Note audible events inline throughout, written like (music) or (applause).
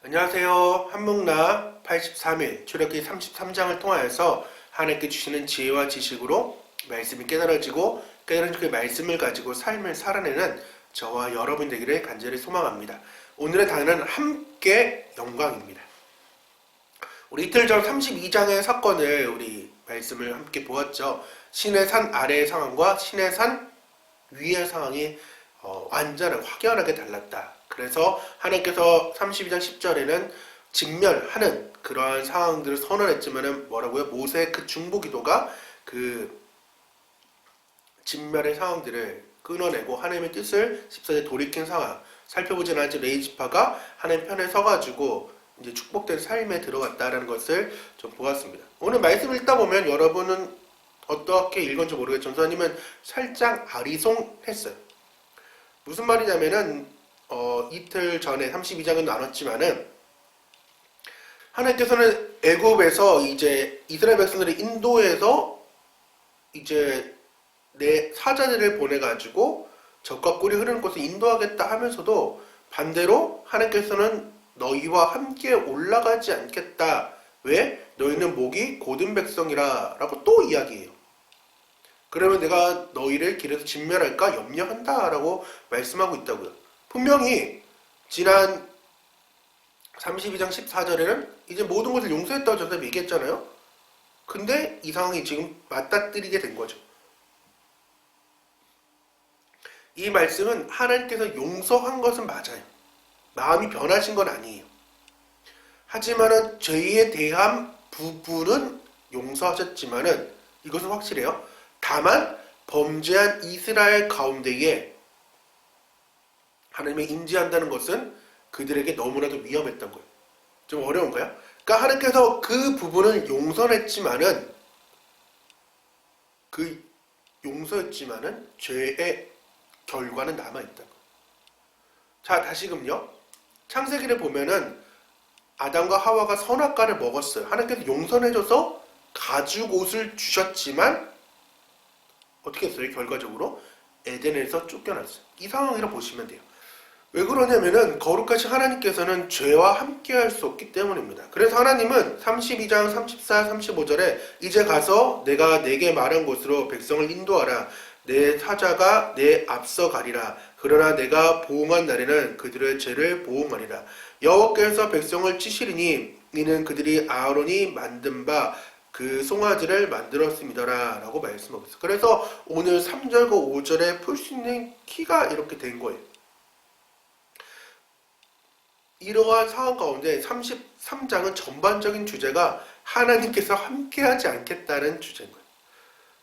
안녕하세요. 한묵나 83일 출애기 33장을 통하여서 하나님께 주시는 지혜와 지식으로 말씀이 깨달아지고 깨달은 그 말씀을 가지고 삶을 살아내는 저와 여러분 되기를 간절히 소망합니다. 오늘의 단어는 함께 영광입니다. 우리 이틀 전 32장의 사건을 우리 말씀을 함께 보았죠. 신의 산 아래의 상황과 신의 산 위의 상황이 어, 완전히 확연하게 달랐다. 그래서 하나님께서 32장 10절에는 직면하는 그러한 상황들을 선언했지만은 뭐라고요? 모세의 그 중보 기도가 그 직면의 상황들을 끊어내고 하나님의 뜻을 14절 돌이킨 상황 살펴보진 않지 레이지파가 하나님 편에 서가지고 이제 축복된 삶에 들어갔다라는 것을 좀 보았습니다. 오늘 말씀 읽다 보면 여러분은 어떻게 읽은지 모르겠지만 전사님은 살짝 아리송했어요. 무슨 말이냐면은 어, 이틀 전에 32장은 나눴지만은 하나님께서는 애굽에서 이제 이스라엘 백성들을 인도해서 이제 내 사자들을 보내 가지고 적과 꿀이 흐르는 곳을 인도하겠다 하면서도 반대로 하나님께서는 너희와 함께 올라가지 않겠다. 왜? 너희는 목이 고든 백성이라 라고 또 이야기해요. 그러면 내가 너희를 길에서 진멸할까 염려한다 라고 말씀하고 있다고요. 분명히 지난 32장 14절에는 이제 모든 것을 용서했다고 저도 얘기했잖아요. 근데 이 상황이 지금 맞닥뜨리게 된 거죠. 이 말씀은 하나님께서 용서한 것은 맞아요. 마음이 변하신 건 아니에요. 하지만은 죄에 대한 부분은 용서하셨지만은 이것은 확실해요. 다만 범죄한 이스라엘 가운데에 하나님을 인지한다는 것은 그들에게 너무나도 위험했던 거예요. 좀 어려운가요? 그러니까 하나님께서 그 부분을 용서했지만은 그 용서했지만은 죄의 결과는 남아 있다는 거예요. 자, 다시금요. 창세기를 보면은 아담과 하와가 선악과를 먹었어요. 하나님께서 용서해 줘서 가죽 옷을 주셨지만 어떻게 했어요? 결과적으로 에덴에서 쫓겨났어요. 이 상황이라 보시면 돼요. 왜 그러냐면은 거룩하신 하나님께서는 죄와 함께 할 수 없기 때문입니다. 그래서 하나님은 32장 34, 35절에 이제 가서 내가 내게 말한 곳으로 백성을 인도하라. 내 사자가 내 앞서 가리라. 그러나 내가 보응한 날에는 그들의 죄를 보응하리라. 여호와께서 백성을 치시리니 이는 그들이 아론이 만든 바 그 송아지를 만들었습니다라 라고 말씀하고 있어요. 그래서 오늘 3절과 5절에 풀 수 있는 키가 이렇게 된 거예요. 이러한 상황 가운데 33장은 전반적인 주제가 하나님께서 함께하지 않겠다는 주제인 거예요.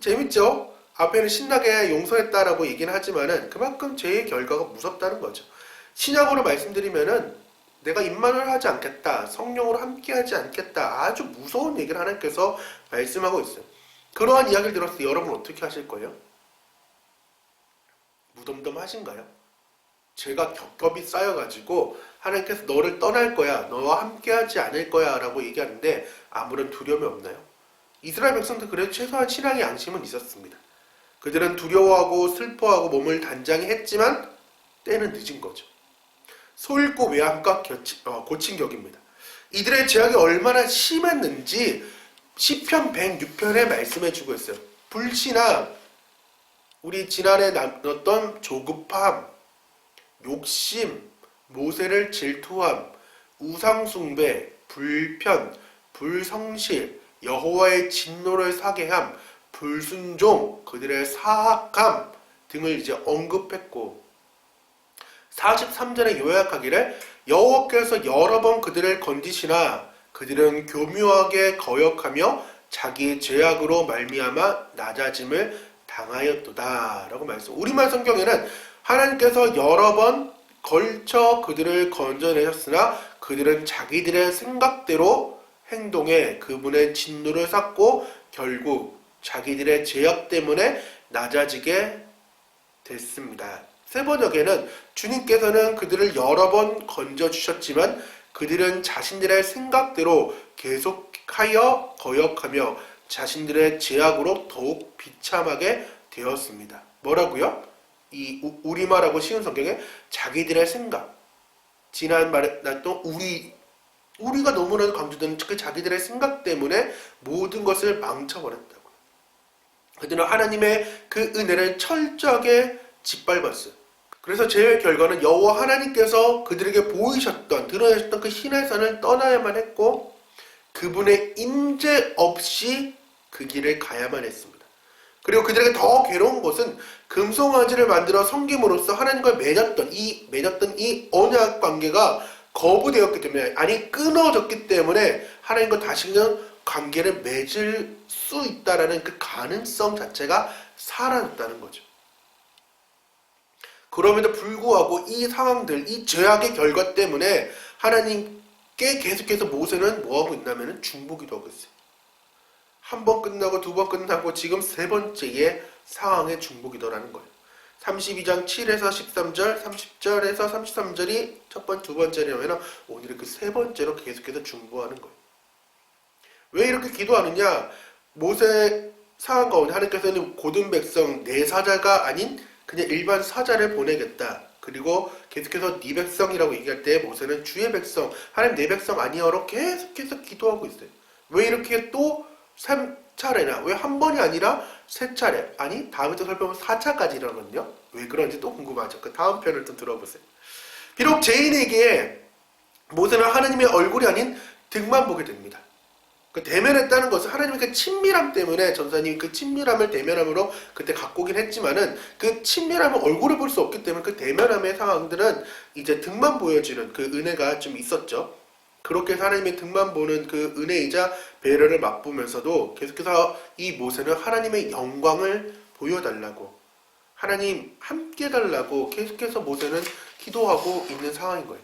재밌죠? 앞에는 신나게 용서했다라고 얘기는 하지만은 그만큼 죄의 결과가 무섭다는 거죠. 신약으로 말씀드리면은 내가 임만을 하지 않겠다, 성령으로 함께하지 않겠다, 아주 무서운 얘기를 하나님께서 말씀하고 있어요. 그러한 이야기를 들었을 때 여러분 어떻게 하실 거예요? 무덤덤하신가요? 죄가 겹겹이 쌓여가지고 하나님께서 너를 떠날 거야, 너와 함께하지 않을 거야 라고 얘기하는데 아무런 두려움이 없나요? 이스라엘 백성들 그래도 최소한 신앙의 양심은 있었습니다. 그들은 두려워하고 슬퍼하고 몸을 단장히 했지만 때는 늦은 거죠. 소잃고 외양과 어, 고친 격입니다. 이들의 죄악이 얼마나 심했는지 시편 106편에 말씀해 주고 있어요. 불신앙, 우리 지난해 나눴던 조급함, 욕심, 모세를 질투함, 우상숭배, 불편, 불성실, 여호와의 진노를 사게 함, 불순종, 그들의 사악함 등을 이제 언급했고 43절에 요약하기를 여호와께서 여러 번 그들을 건지시나 그들은 교묘하게 거역하며 자기 죄악으로 말미암아 낮아짐을 당하였도다라고 말씀. 우리말 성경에는 하나님께서 여러 번 걸쳐 그들을 건져내셨으나 그들은 자기들의 생각대로 행동해 그분의 진노를 샀고 결국 자기들의 죄악 때문에 낮아지게 됐습니다. 세 번역에는 주님께서는 그들을 여러 번 건져주셨지만 그들은 자신들의 생각대로 계속하여 거역하며 자신들의 죄악으로 더욱 비참하게 되었습니다. 뭐라고요? 이 우리말하고 쉬운 성경에 자기들의 생각, 지난 말에 나또 우리 우리가 너무나도 강조되는 그 자기들의 생각 때문에 모든 것을 망쳐버렸다고. 그들은 하나님의 그 은혜를 철저하게 짓밟았어요. 그래서 제 결과는 여호와 하나님께서 그들에게 보이셨던 드러내셨던 그 신의 산을 떠나야만 했고 그분의 임재 없이 그 길을 가야만 했습니다. 그리고 그들에게 더 괴로운 것은 금송아지를 만들어 섬김으로써 하나님과 맺었던 이 맺었던 이 언약 관계가 거부되었기 때문에 아니 끊어졌기 때문에 하나님과 다시는 관계를 맺을 수 있다라는 그 가능성 자체가 사라졌다는 거죠. 그럼에도 불구하고 이 상황들, 이 죄악의 결과 때문에 하나님께 계속해서 모세는 뭐하고 있냐면 중보기도 하고 있어요. 한 번 끝나고 두 번 끝나고 지금 세 번째의 상황의 중보기도라는 거예요. 32장 7에서 13절, 30절에서 33절이 첫 번, 두 번째라면 오늘은 그세 번째로 계속해서 중보하는 거예요. 왜 이렇게 기도하느냐? 모세 상황 가운데 하나님께서는 고든 백성 내 사자가 아닌 그냥 일반 사자를 보내겠다. 그리고 계속해서 네 백성이라고 얘기할 때 모세는 주의 백성, 하나님 내 백성 아니여로 계속해서 기도하고 있어요. 왜 이렇게 또 3차례나 왜 한 번이 아니라 세 차례 아니 다음에 또 살펴보면 4차까지 일어나거든요. 왜 그런지 또 궁금하죠. 그 다음 편을 좀 들어보세요. 비록 죄인에게 모세는 하나님의 얼굴이 아닌 등만 보게 됩니다. 그 대면했다는 것은 하나님의 그 친밀함 때문에 전사님이 그 친밀함을 대면함으로 그때 갖고 오긴 했지만은 그 친밀함을 얼굴을 볼 수 없기 때문에 그 대면함의 상황들은 이제 등만 보여지는 그 은혜가 좀 있었죠. 그렇게 하나님의 등만 보는 그 은혜이자 배려를 맛보면서도 계속해서 이 모세는 하나님의 영광을 보여달라고 하나님 함께 달라고 계속해서 모세는 기도하고 있는 상황인 거예요.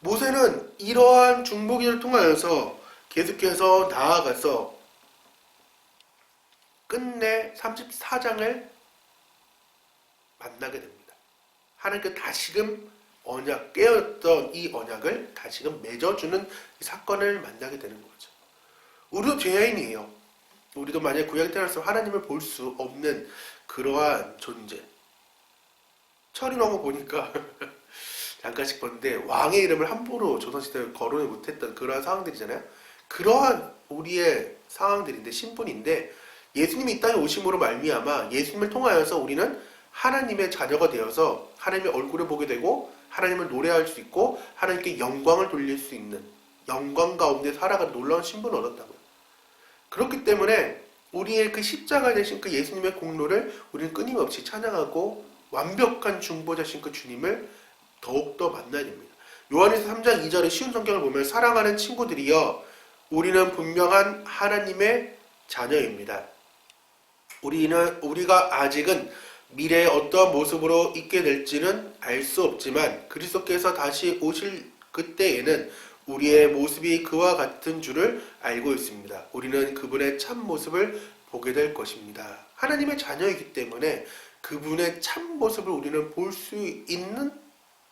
모세는 이러한 중보기를 통하여서 계속해서 나아가서 끝내 34장을 만나게 됩니다. 하나님께 다시금 언약 깨었던 이 언약을 다시금 맺어주는 이 사건을 만나게 되는 거죠. 우리도 죄인이에요. 우리도 만약 구약에 태어나서 하나님을 볼 수 없는 그러한 존재. 철이 너무 보니까 (laughs) 잠깐씩 봤는데 왕의 이름을 함부로 조선시대에 거론을 못했던 그러한 상황들이잖아요. 그러한 우리의 상황들인데 신분인데 예수님이 이 땅에 오심으로 말미암아 예수님을 통하여서 우리는 하나님의 자녀가 되어서 하나님의 얼굴을 보게 되고 하나님을 노래할 수 있고 하나님께 영광을 돌릴 수 있는 영광 가운데 살아가는 놀라운 신분을 얻었다고요. 그렇기 때문에 우리의 그 십자가 되신 그 예수님의 공로를 우리는 끊임없이 찬양하고 완벽한 중보자신 그 주님을 더욱더 만나야 됩니다. 요한에서 3장 2절의 쉬운 성경을 보면 사랑하는 친구들이여 우리는 분명한 하나님의 자녀입니다. 우리는 우리가 아직은 미래에 어떠한 모습으로 있게 될지는 알 수 없지만 그리스도께서 다시 오실 그때에는 우리의 모습이 그와 같은 줄을 알고 있습니다. 우리는 그분의 참 모습을 보게 될 것입니다. 하나님의 자녀이기 때문에 그분의 참 모습을 우리는 볼 수 있는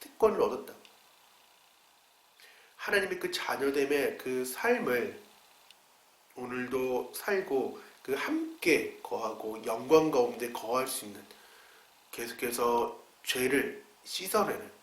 특권을 얻었다. 하나님의 그 자녀됨의 그 삶을 오늘도 살고 그 함께 거하고 영광 가운데 거할 수 있는 계속해서 죄를 씻어내는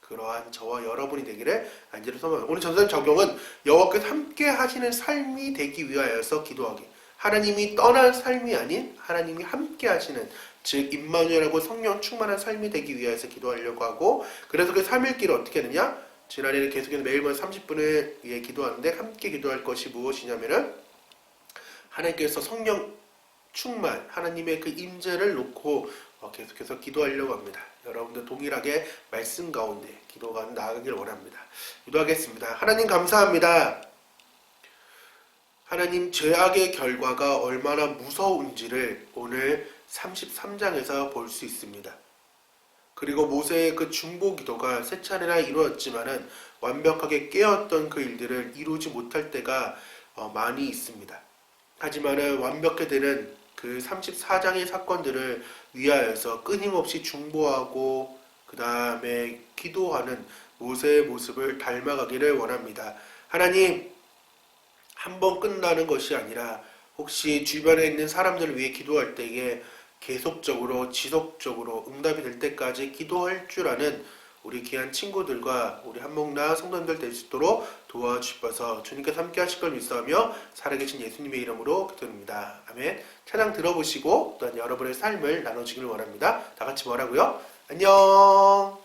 그러한 저와 여러분이 되기를 안지를 소망합니다. 오늘 전선 적용은 여호와께서 함께 하시는 삶이 되기 위하여서 기도하기. 하나님이 떠난 삶이 아닌 하나님이 함께 하시는 즉 임마누엘하고 성령 충만한 삶이 되기 위해서 기도하려고 하고 그래서 그 3일길을 어떻게 하느냐? 지난해는 계속해서 매일마다 30분을 위해 기도하는데 함께 기도할 것이 무엇이냐면은 하나님께서 성령 충만 하나님의 그 임재를 놓고 어, 계속해서 기도하려고 합니다. 여러분들 동일하게 말씀 가운데 기도가 나아가길 원합니다. 기도하겠습니다. 하나님 감사합니다. 하나님 죄악의 결과가 얼마나 무서운지를 오늘 33장에서 볼 수 있습니다. 그리고 모세의 그 중보 기도가 세 차례나 이루어졌지만은 완벽하게 깨었던 그 일들을 이루지 못할 때가 어, 많이 있습니다. 하지만은 완벽히 되는 그 34장의 사건들을 위하여서 끊임없이 중보하고 그 다음에 기도하는 모세의 모습을 닮아가기를 원합니다. 하나님, 한 번 끝나는 것이 아니라 혹시 주변에 있는 사람들을 위해 기도할 때에 계속적으로 지속적으로 응답이 될 때까지 기도할 줄 아는 우리 귀한 친구들과 우리 한목나 성도님들 될 수 있도록 도와주셔서 주님께서 함께 하실 걸 믿사하며 살아계신 예수님의 이름으로 기도드립니다. 아멘. 찬양 들어보시고 또한 여러분의 삶을 나눠주기를 원합니다. 다 같이 뭐라고요? 안녕.